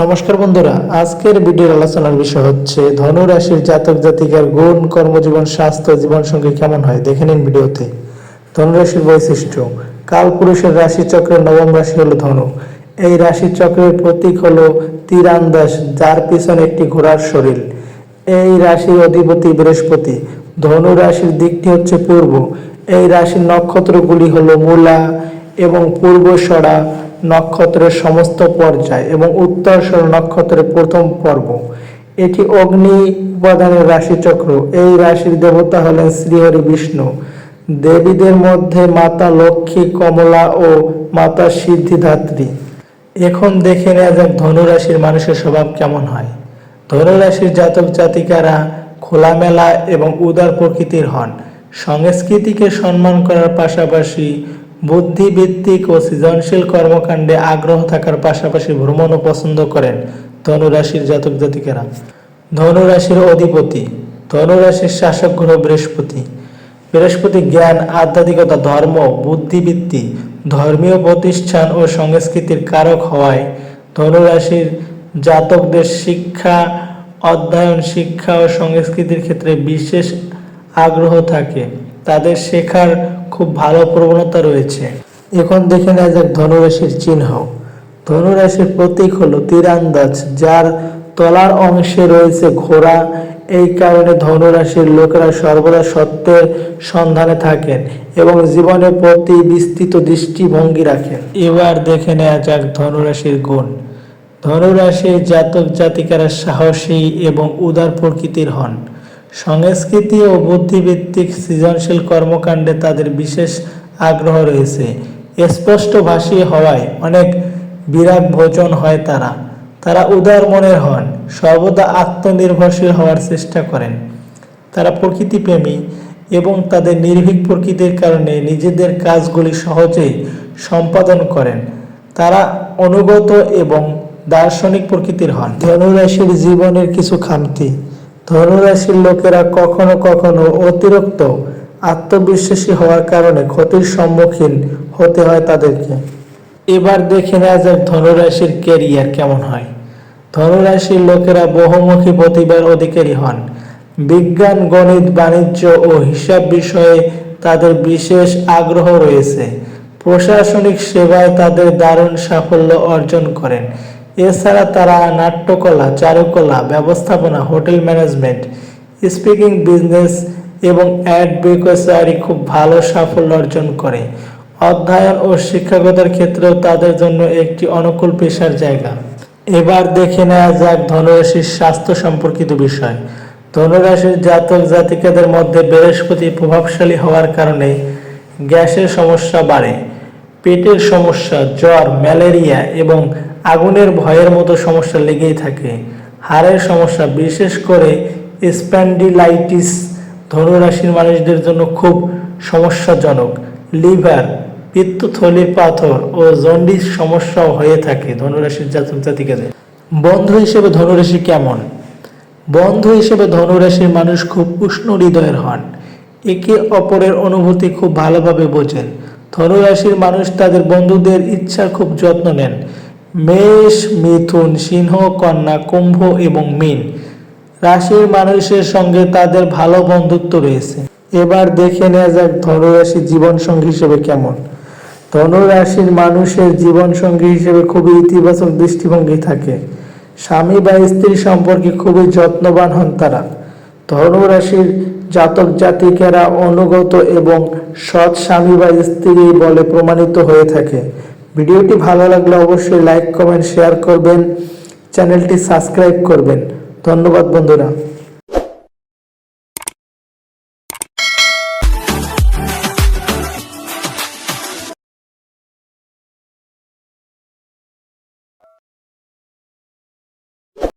নমস্কার বন্ধুরা, আজকের ভিডিওর আলোচনার বিষয় হচ্ছে ধনু রাশির জাতক জাতিকার গুণ, কর্মজীবন, স্বাস্থ্য জীবন সঙ্গে কেমন হয়? দেখে নিন ভিডিওতে। ধনু রাশির বৈশিষ্ট্য, কাল পুরুষের রাশি চক্রের নবম রাশি হলো ধনু। এই রাশি চক্রের প্রতীক হলো তীরান্দাস যার পিছনে একটি ঘোড়ার শরীর। এই রাশির অধিপতি বৃহস্পতি। ধনু রাশির দিকটি হচ্ছে পূর্ব। এই রাশির নক্ষত্রগুলি হলো মূলা এবং পূর্বসরা নক্ষত্রের সমস্ত পর্যায় এবং উত্তরসর নক্ষত্রের প্রথম পর্ব। এটি অগ্নি উপাদানের রাশিচক্র। এই রাশির দেবতা হলেন শ্রীহরি বিষ্ণু। দেবীদের মধ্যে মাতা লক্ষ্মী, কমলা ও মাতা সিদ্ধিদাত্রী। এখন দেখে নেওয়া যাক ধনুরাশির মানুষের স্বভাব কেমন হয়। ধনুরাশির জাতক জাতিকারা খোলামেলা এবং উদার প্রকৃতির হন। সংস্কৃতিকে সম্মান করার পাশাপাশি বুদ্ধিভিত্তিক ও সৃজনশীল কর্মকাণ্ডে আগ্রহ থাকার পাশাপাশি ভ্রমণও পছন্দ করেন ধনুরাশির জাতক জাতিকেরা। ধনুরাশির অধিপতি, ধনুরাশির শাসক গ্রহ বৃহস্পতি। বৃহস্পতি জ্ঞান, আধ্যাত্মিকতা, ধর্ম, বুদ্ধিবৃত্তি, ধর্মীয় প্রতিষ্ঠান ও সংস্কৃতির কারক হওয়ায় ধনুরাশির জাতকদের শিক্ষা, অধ্যয়ন, শিক্ষা ও সংস্কৃতির ক্ষেত্রে বিশেষ আগ্রহ থাকে। তাদের শেখার খুব ভালো প্রবণতা রয়েছে। এখন দেখে নেওয়া যাক ধনুরাশির চিহ্ন। ধনুরাশির প্রতীক হলো তীরান্দাজ, যার তলার অংশে রয়েছে ঘোড়া। এই কারণে ধনুরাশির লোকেরা সর্বদা সত্যের সন্ধানে থাকেন এবং জীবনের প্রতি বিস্তৃত দৃষ্টিভঙ্গি রাখেন। এবার দেখে নেওয়া যাক ধনুরাশির গুণ। ধনুরাশির জাতক জাতিকারা সাহসী এবং উদার প্রকৃতির হন। সংস্কৃতি ও বুদ্ধিভিত্তিক সৃজনশীল কর্মকাণ্ডে তাদের বিশেষ আগ্রহ রয়েছে। স্পষ্ট ভাষী হওয়ায় অনেক বিরাট ভোজন হয় তারা। তারা উদার মনের হন, সর্বদা আত্মনির্ভরশীল হওয়ার চেষ্টা করেন। তারা প্রকৃতিপ্রেমী এবং তাদের নির্ভীক প্রকৃতির কারণে নিজেদের কাজগুলি সহজেই সম্পাদন করেন। তারা অনুগত এবং দার্শনিক প্রকৃতির হন। ধনুরাশির জীবনের কিছু খামতি। ধনুরাশির লোকেরা কখনো কখনো অতিরিক্ত আত্মবিশ্বাসী হওয়ার কারণে ক্ষতির সম্মুখীন হতে হয় তাদেরকে। এবার দেখে নেওয়া যাক ধনুরাশির কেরিয়ার কেমন হয়। ধনুরাশির লোকেরা বহুমুখী প্রতিভার অধিকারী হন। বিজ্ঞান, গণিত, বাণিজ্য ও হিসাব বিষয়ে তাদের বিশেষ আগ্রহ রয়েছে। প্রশাসনিক সেবায় তাদের দারুণ সাফল্য অর্জন করেন। এছাড়া তারা নাট্যকলা, চারুকলা, ব্যবস্থাপনা, হোটেল ম্যানেজমেন্ট, স্পিকিং বিজনেস এবং অ্যাডভোকেসারি খুব ভালো সাফল্য অর্জন করে। অধ্যয়ন ও শিক্ষাগতার ক্ষেত্রেও তাদের জন্য একটি অনুকূল পেশার জায়গা। এবার দেখে নেওয়া যাক ধনুরাশির স্বাস্থ্য সম্পর্কিত বিষয়। ধনুরাশির জাতক জাতিকাদের মধ্যে বৃহস্পতি প্রভাবশালী হওয়ার কারণে গ্যাসের সমস্যা বাড়ে। পেটের সমস্যা, জ্বর, ম্যালেরিয়া এবং আগুনের ভয়ের মতো সমস্যা লেগেই থাকে। হাড়ের সমস্যা, বিশেষ করে স্প্যান্ডিলাইটিস ধনুরাশির মানুষদের জন্য খুব সমস্যাজনক। লিভার, পিত্তথলির পাথর ও জন্ডিস সমস্যাও হয়ে থাকে ধনুরাশির জাতক জাতিকাদের। বন্ধু হিসেবে ধনুরাশি কেমন? বন্ধু হিসেবে ধনুরাশির মানুষ খুব উষ্ণ হৃদয়ের হন। একে অপরের অনুভূতি খুব ভালোভাবে বোঝেন। ধনুরাশির মানুষ তাদের বন্ধুদের ইচ্ছার খুব যত্ন নেন। মেষ, মিথুন, সিংহ, কন্যা, কুম্ভ এবং মীন। রাশির মানুষের সঙ্গে তাদের ভালো বন্ধুত্ব রয়েছে। এবার দেখে নেওয়া যাক ধনুরাশি জীবন সঙ্গী হিসেবে কেমন। ধনুরাশির মানুষের জীবন সঙ্গী হিসেবে খুবই ইতিবাচক দৃষ্টিভঙ্গি থাকে। স্বামী বা স্ত্রী সম্পর্কে খুবই যত্নবান হন তারা। ধনুরাশির জাতক জাতিকেরা অনুগত এবং সৎ স্বামী বা স্ত্রী বলে প্রমাণিত হয়ে থাকে। ভিডিওটি ভালো লাগলে অবশ্যই লাইক কমেন্ট শেয়ার করবেন। চ্যানেলটি সাবস্ক্রাইব করবেন। ধন্যবাদ বন্ধুরা।